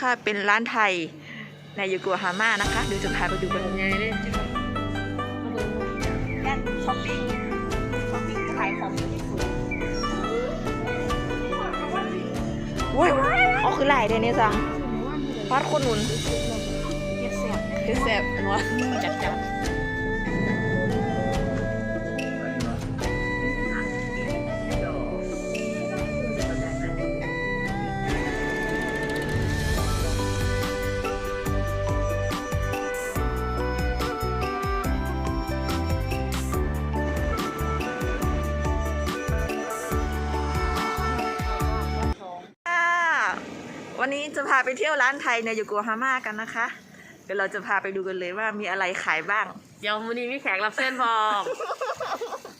ค่ะ เป็นร้านไทย ในยูกัวฮาม่านะคะเดี๋ยวจะพาไปดูกันไงเนี่ยย่านช้อปปิ้งช้อปปิ้งขายของที่สุดว้ายอ๋อคือหลายเดยวนี่จังวัดคนหนุนเย็ดเสียบคือแซ่บนัวจัดจัด วันนี้จะพาไปเที่ยวร้านไทยในยูกัวฮาม่ากันนะคะ เดี๋ยวเราจะพาไปดูกันเลยว่ามีอะไรขายบ้าง เดี๋ยววันนี้มีแขกรับเชิญพร้อม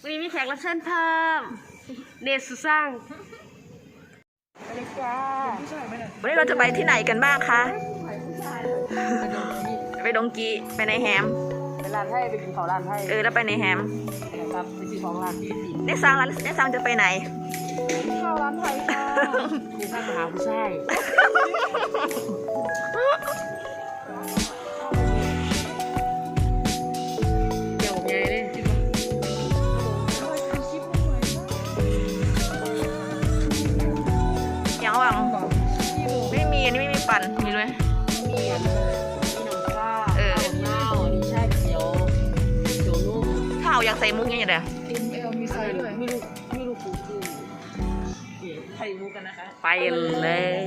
วันนี้มีแขกรับเชิญเพิ่มเนสุสร้างวันนี้เราจะไปที่ไหนกันบ้างคะ ไปดงกีไปในแฮมเป็นร้านไทยไปกินของร้านไทยเออแล้วไปในแฮม ครับไปซื้อของร้านที่ดีเนซังร้านเนซังจะไปไหน ข้าวร้านไทยค่ะนี่ข้าวมาหาผู้ชายเดี๋ยวไงเนี่ย ยังวังไม่มีอันนี้ไม่มีปั่นมีด้วย มีอันนี้มีน้ำข้าวเออ ข้าวเหนียวนี่ใช่เขียวเขียวนุ่มข้าวอยากใส่มุกยังไงเด้อ นะ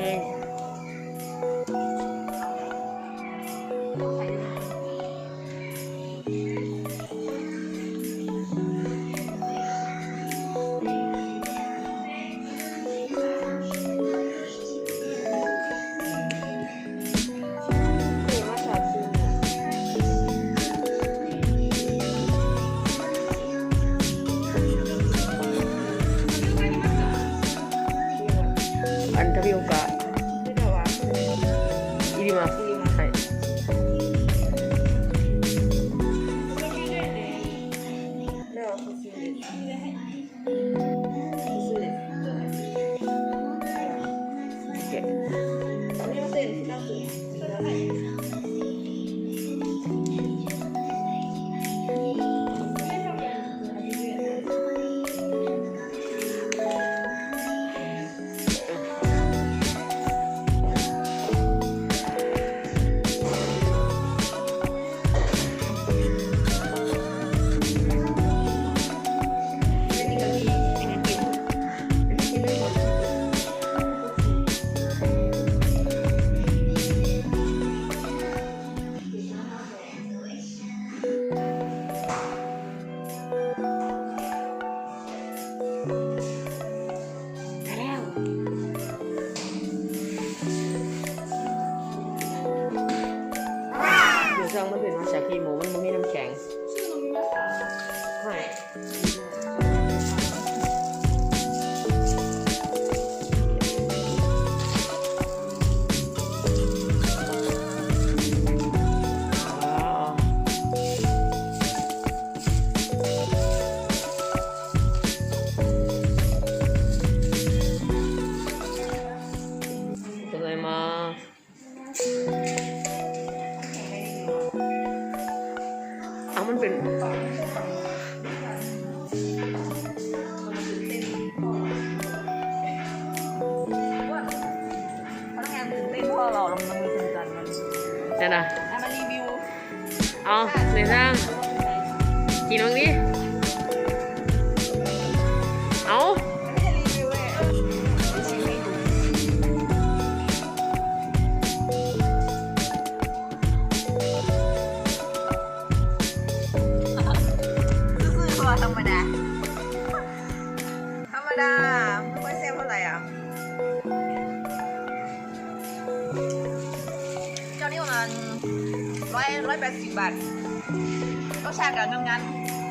รสชาติกับงาน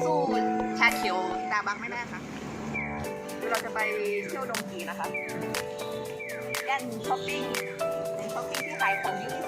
สู้ชาเขียวตาบักไม่ได้ค่ะเดี๋ยวเราจะไปเที่ยวดงกีนะคะย่านช้อปปิ้งเป็นช้อปปิ้งที่ขายของเยอะที่สุด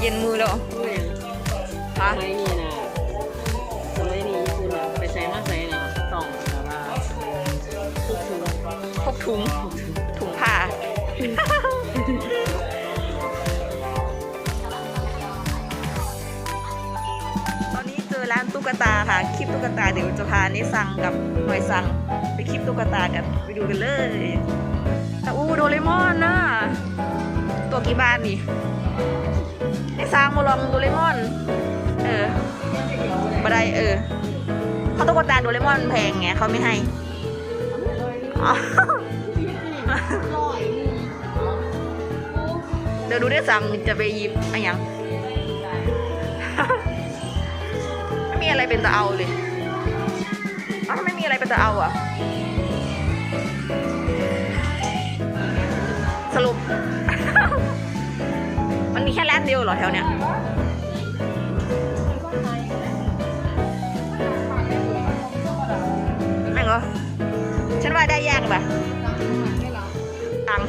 เย็นมือแล้วเมื่อฮะสมัยนี้นะสมัยนี้ญี่ปุ่นอะไปใช้มาใช้นะต้องแบบว่าทุกทุกพกถุงถุงผ้าตอนนี้เจอร้านตุ๊กตาค่ะ คลิปตุ๊กตาเดี๋ยวจะพานิสังกับหน่วยสังไปคลิปตุ๊กตากันไปดูกันเลยแต่อู้โดเรมอนนะตัวกี่บาทนี่ ไอ้สร้างมาลองโดเรมอน เออบัไดเออเขาตุ๊กตาโดเรมอนแพงไงเขาไม่ให้อ๋อเดี๋ยวดูได้สั่งจะไปหยิบอะไรยังไม่มีอะไรเป็นตะเอาเลยอ้าทำไมมีอะไรเป็นตะเอาอะสรุป มันมีแค่ร้านเดียวเหรอแถวเนี้ยแม่งเหรอ ฉันว่าได้ยากป่ะตังค์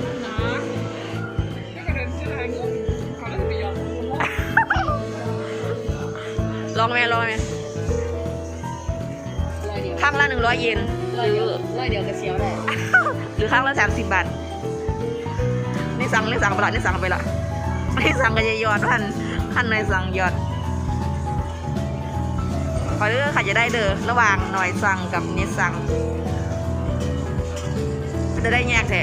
ลองไหมลองไหมร้อยเดียวข้างละหนึ่งร้อยเยนร้อยเดียวร้อยเดียวกระเซียวได้หรือข้างละสามสิบบาทนี่สั่งนี่สั่งไปละนี่สั่งไปละ นี่สั่งก็จะยอดพันพันหนสั่งยอดขอเลือกค่ะจะได้เด้อระหว่างหน่อยสั่งกับนิดสั่งจะได้แยกแท้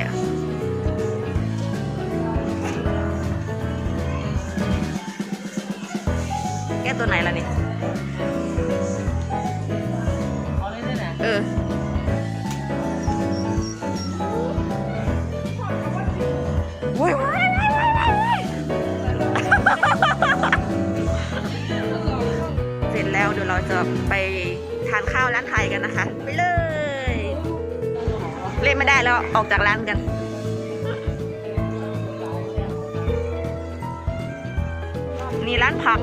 แก้ตัวไหนล่ะนี่ ไปทานข้าวร้านไทยกันนะคะ ไปเลย เล่นไม่ได้แล้วออกจากร้านกันนี่ร้านผัก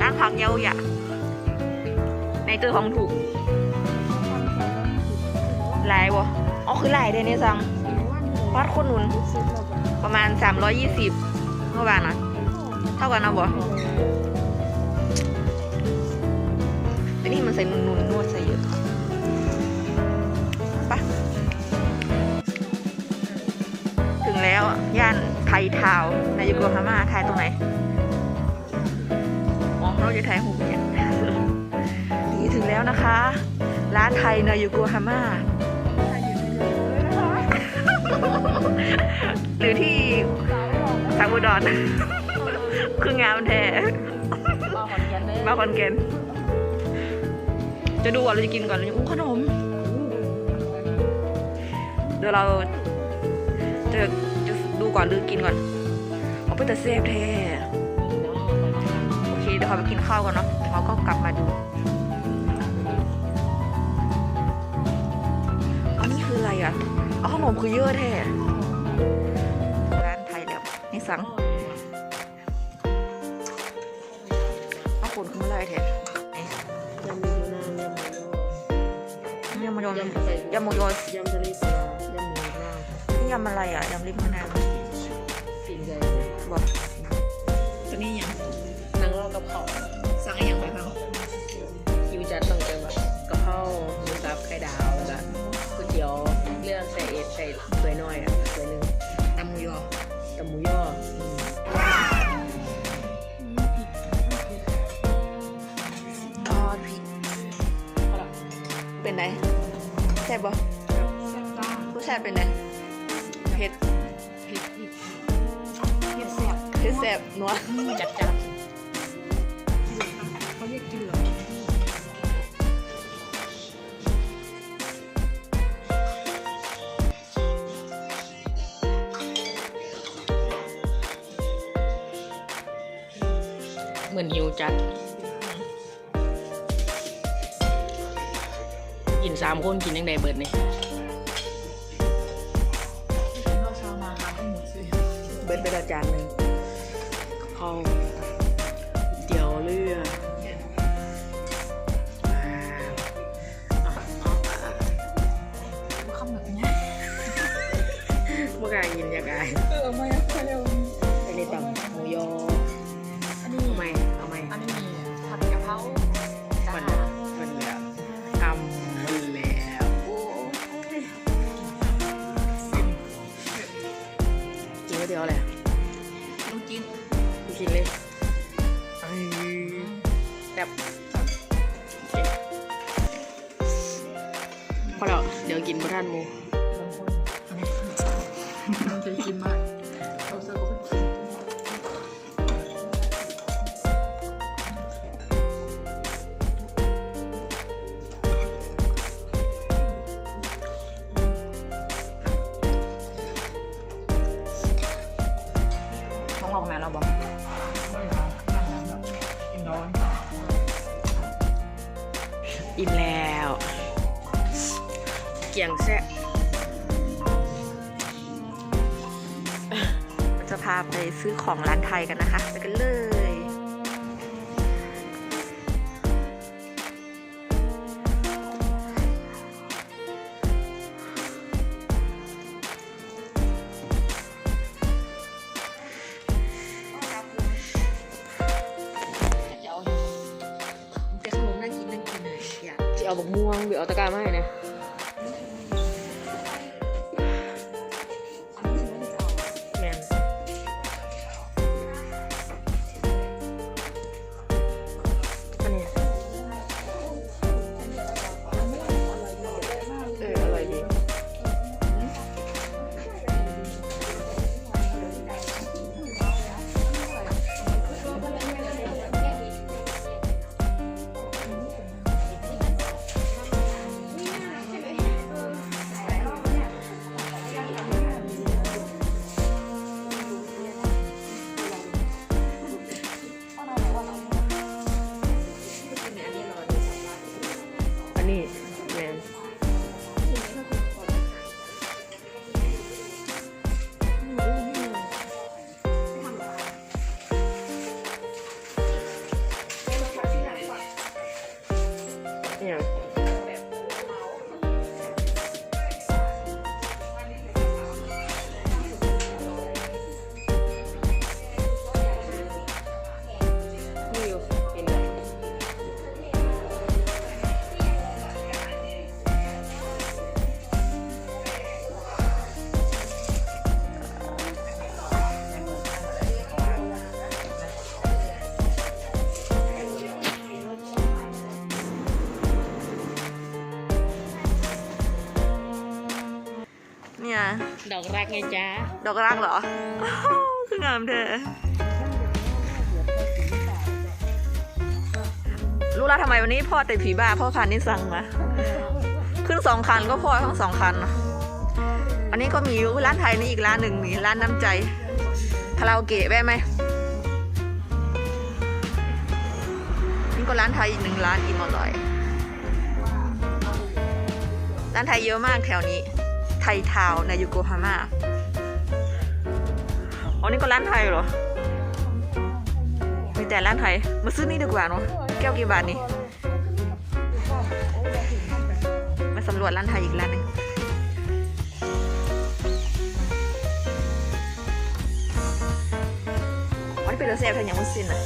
ร้านผักเยาหยะในเจอของถูกหลายวะอ๋อคือหลายเดนเนี่ยซังวัดคนหนุน ประมาณ 320เมื่อวานนะเท่ากันนะบ่ นี่มันใส่นุนๆนวดใส่เยอะไปะถึงแล้วย่านไทยทาวน์ในยูโกฮาม่าไทยตรงไหนมองเราจะไทยหูเนี่ยนี่ถึงแล้วนะคะ ร้านไทยในยูโกฮาม่าหรือที่สังอุดรคืองามแท้มาขอนแก่นเลยมาคอนเกน จะดูก่อนเราจะกินก่อนเราจะอู้ขนม เดี๋ยวเราจะจะดูก่อนหรือกินก่อนเอาไปแต่เซฟแท้โอเคเดี๋ยวเขาไปกินข้าวก่อนเนาะเราก็กลับมาดูอันนี้คืออะไรอะเอาขนมคือเยอะแท้ร้านไทยแล้วนี่สั่งเอาคนคืออะไรแท้ มีมะนาวยำมายอยยำหมูยอยยำทะเลเสือยำหมูนาวนี่ยำอะไรอะยำริมมะนาวปีนใจบอกตัวนี้ยังนางรอกกระเพราสั่งอะไรยังไปบ้างคิวจัดต้องเจอแบบกะเพราหมูสับไข่ดาวแล้วก็ก๋วยเตี๋ยวเลือกใส่เอ็ดใส่ถ้วยน้อยอะถ้วยหนึงตำหมูยอกับหมูย่ออืมทอดพริกเป็นไง แซ่บบ่ผู้ชายเป็นไงเผ็ดพริกพริกเผ็ดแซ่บเผ็ดแซ่บนัวจัดจัดเขาเรียกกินเหรอเหมือนหิวจัด สามคนกินยังไงเบิดนี่ข้าวเช้ามาทำให้หมดสิเบิดไปละจานหนึ่งกะเพรา เกี่ยงแซะจะพาไปซื้อของร้านไทยกันนะคะ ไปกันเลยจะขนมน่ากินน่ากินเลยอยากจะเอาบักม่วงหรือเอาตะกร้ามาให้เนี่ย อกรักไงจ๊ะดอกรักเหรอคืองามเธอรู้แล้วทำไมวันนี้พ่อแติดผีบ้าพ่อพานนิสังมา ขึ้นสองคันก็พ่อทั้งสองคันอันนี้ก็มีร้านไทยนี่อีกร้านหนึ่งนี่ร้านน้ำใจคาราโอเกะแวะไหมนี่ก็ร้านไทยอีกหนึ่งร้านอิ่มอร่อย ร้านไทยเยอะมากแถวนี้ ทยทาวในยูโกฮาม่าอ๋อนี่ก็ร้านไทยเหรอ มีแต่ร้านไทย มาซื้อนี่ดีกว่าเนาะ แก้วกี่บาทนี่ มาสำรวจร้านไทยอีกร้านหนึ่งวันนี้เป็นเซฟทางยังมุสินนะ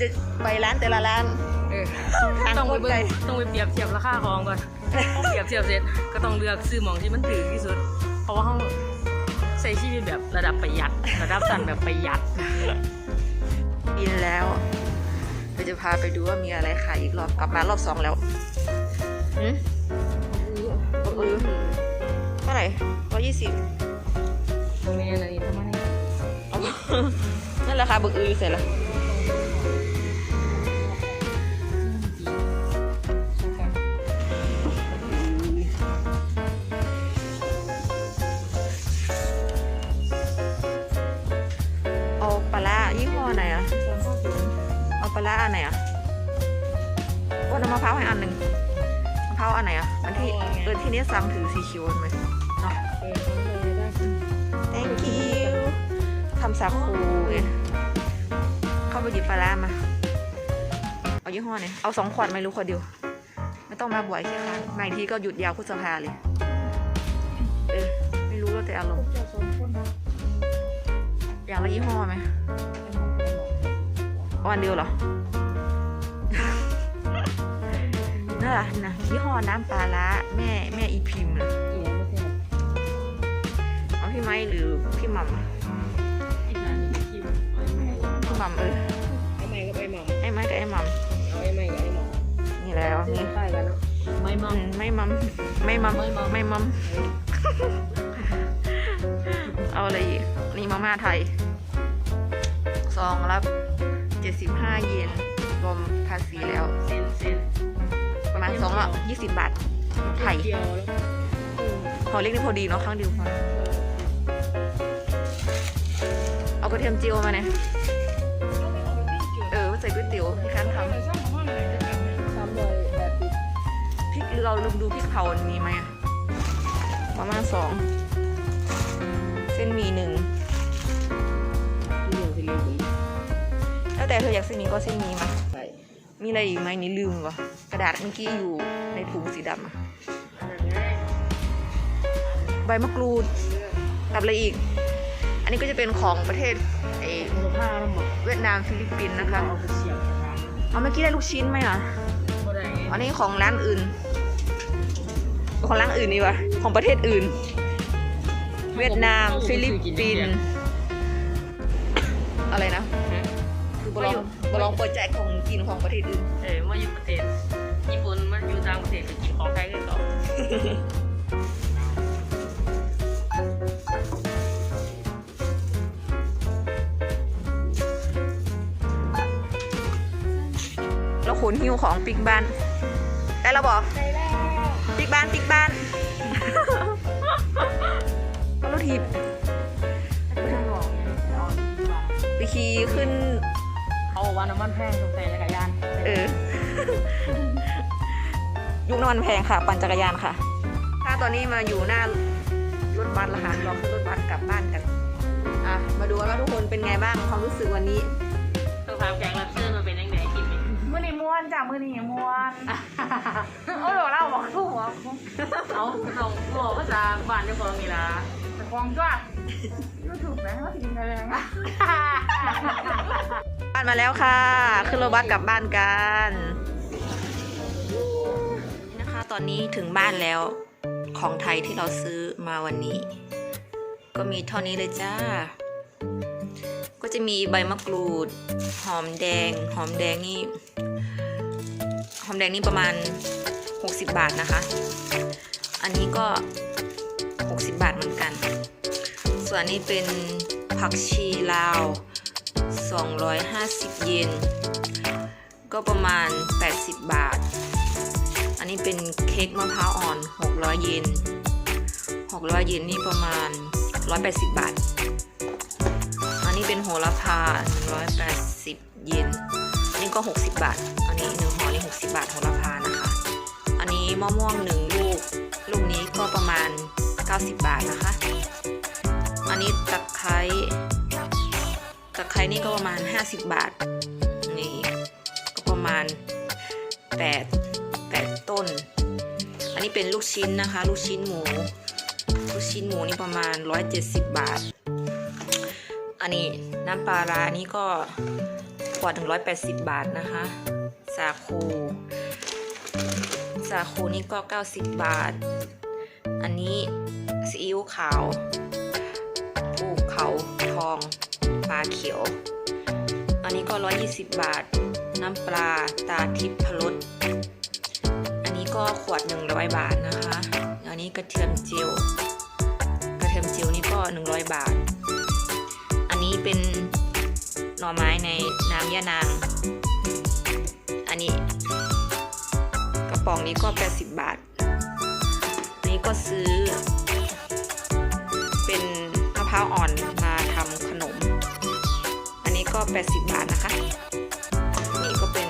จะไปร้านแต่ละร้าน เออทางต้องโคไปตรเบิ่ไกลงต้องไปเปรียบเทียบราคาของก่อนเปรียบเทียบเสร็จก็ต้องเลือกซื้อหมองที่มันถือที่สุด เพราะว่าเขาใช้ชีวิตแบบระดับประหยัด ระดับสั้นแบบประหยัดกินแล้วเดี๋ยวจะพาไปดูว่ามีอะไรขายอีกรอบกลับมารอบสองแล้วหืมบักอือเท่าไหร่ร้อยยี่สิบเมียอะไรประมาณนี้นั่นราคาบักอือเสร็จแล้ว เอาปลาร้าอันไหนอะว่าน้ำมะพร้าวให้อันหนึ่งมะพพร้าวอันไหนอะอันที่มะพร้าวอ่อนไงเออที่นี้สั่งถือสีเขียวเห็นไหมเนาะเออเลยได้ thank you ทำสาคูไงเข้าไปหยิบปลาร้ามา เอายี่ห้อไหนเอาสองขวดไม่รู้ขวดเดียวไม่ต้องมาบ่อยแค่ครั้งมาอีกทีก็หยุดยาวพุทธภาเลย เออ ไม่รู้แล้วแต่อารมณ์เจ้าสองคนนะอย่างละยี่ห้อไหม เอาอันเดียวเหรอนั่นแหละนะยี่ห้อน้ำปลาร้าแม่แม่อีพิมพ์น่ะเอียไม่ใช่เอาพี่ไม้หรือพี่หม่ำอีกนานนี่คิวไอ้ไม่พี่หม่ำเออไอ้ไม่ก็ไอ้หม่อมไอ้ไม้กับไอ้หม่ำเอาไอ้ไม่กับไอ้หม่อมนี่แล้วนี่นี่ใกล้กันเนาะไม่หม่ออืมมไม่มัมไม่มัมไม่มัมไม่มัมเอาอะไรอีกนี่มาม่าไทยซองละเจ็ดสิบ ห้าเยนรวมภาษีแล้ว เซนเซนประมาณสองละยี่สิบบาท ไทย เดียวแล้วพอเล็กนี่พอดีเนาะครั้งเดียวพอเอากระเทียมเจียวมาเนี่ยเออมาใส่ก๋วยเตี๋ยวที่คันทซ้ำเลยแบบปิดำพริกเราลืมดูพริกเผามีไหมอะประมาณสองเส้นหมีหนึ่งที่เดียวที่เรียก แล้วแต่เธออยากเส้นหมีก็เส้นหมีมาใส่มีอะไรอีกไหมนี่ลืมวะกระดาษเมื่อกี้อยู่ในถุงสีดำอะอันนั้นง่ายใบมะกรูดกับอะไรอีก อันนี้ก็จะเป็นของประเทศไอมูลค่ามันหมดเวียดนามฟิลิปปินส์นะคะเอาไปเฉียบกระทางเอาเมื่อกี้ได้ลูกชิ้นไหมอะก็ได้ไงอันนี้ของร้านอื่น ของร้านอื่นนี่วะของประเทศอื่น เวียดนามฟิลิปปินส์อะไรนะคือบ ลองบลองเปิดใจของกินของประเทศอื่นเออมาอยู่ประเทศญี่ปุ่นมาอยู่ต่างประเทศไปกินของไทยกันต่อแล้วขนหิ้วของปิกบ้านได้แล้วบอกปิกบ้านปิกบ้านเอารถถีบไปขี่ขึ้น เขาบอกว่าน้ำมันแพงสงสัยจักรยานเออ ยุคน้ำมันแพงค่ะ ปั่นจักรยานค่ะ ถ้าตอนนี้มาอยู่หน้ารถบัสละค่ะเราขึ้นรถบัสกลับบ้านกันอะมาดูกันว่าทุกคนเป็นไงบ้างความรู้สึกวันนี้ต้องถามแขกรับเชิญมาเป็นยังไงคิดไหมมือนี้ม้วนจ้ะมือนี้ม้วนโอ้โหเราบอกถูกอะเอาต้องบอกภาษาบ้านเจ้าของนี่ล่ะแต่ควงจ้ะยูทูบนะว่าถึงอะไรนะบ้านมาแล้วค่ะ ขึ้นรถบัสกลับบ้านกัน นะคะ ตอนนี้ถึงบ้านแล้วของไทยที่เราซื้อมาวันนี้ ก็มีเท่านี้เลยจ้า ก็จะมีใบมะกรูด หอมแดง หอมแดงนี่ หอมแดงนี่ประมาณ 60 บาทนะคะ อันนี้ก็ 60 บาทเหมือนกัน ส่วนนี้เป็นผักชีลาว 250 เยน ก็ประมาณ 80 บาท อันนี้เป็นเค้กมะพร้าวอ่อน 600 เยน 600 เยนนี่ประมาณ 180 บาท อันนี้เป็นโหระพา 180 เยนนนี้ก็ 60 บาท อันนี้หนึ่งห่อนี่60 บาทโหระพานะคะ อันนี้มะม่วงหนึ่งลูก ลูกนี้ก็ประมาณ 90 บาทนะคะ อันนี้ตะไคร้ ตะไคร้นี่ก็ประมาณ 50 บาท นี่ก็ประมาณ8 8ต้น อันนี้เป็นลูกชิ้นนะคะ ลูกชิ้นหมู ลูกชิ้นหมูนี่ประมาณ 170 บาท อันนี้น้ำปลาร้านี่ก็ขวด180 บาทนะคะ สาคูสาคูนี่ก็ 90 บาท อันนี้ซีอิ๊วขาวภูเขาทอง ปลาเขียว อันนี้ก็ 120 บาท น้ำปลาตาทิพย์พรสอันนี้ก็ขวด 100 บาทนะคะ อันนี้กระเทียมเจียว กระเทียมเจียวนี่ก็ 100 บาท อันนี้เป็นหน่อไม้ในน้ำยะนาง อันนี้ กระป๋องนี้ก็ 80 บาท อันนี้ก็ซื้อเป็นมะพร้าวอ่อน 80 บาทนะคะ นี่ก็เป็น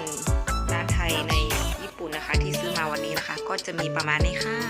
ร้านไทยในญี่ปุ่นนะคะ ที่ซื้อมาวันนี้นะคะ ก็จะมีประมาณนี้ค่ะ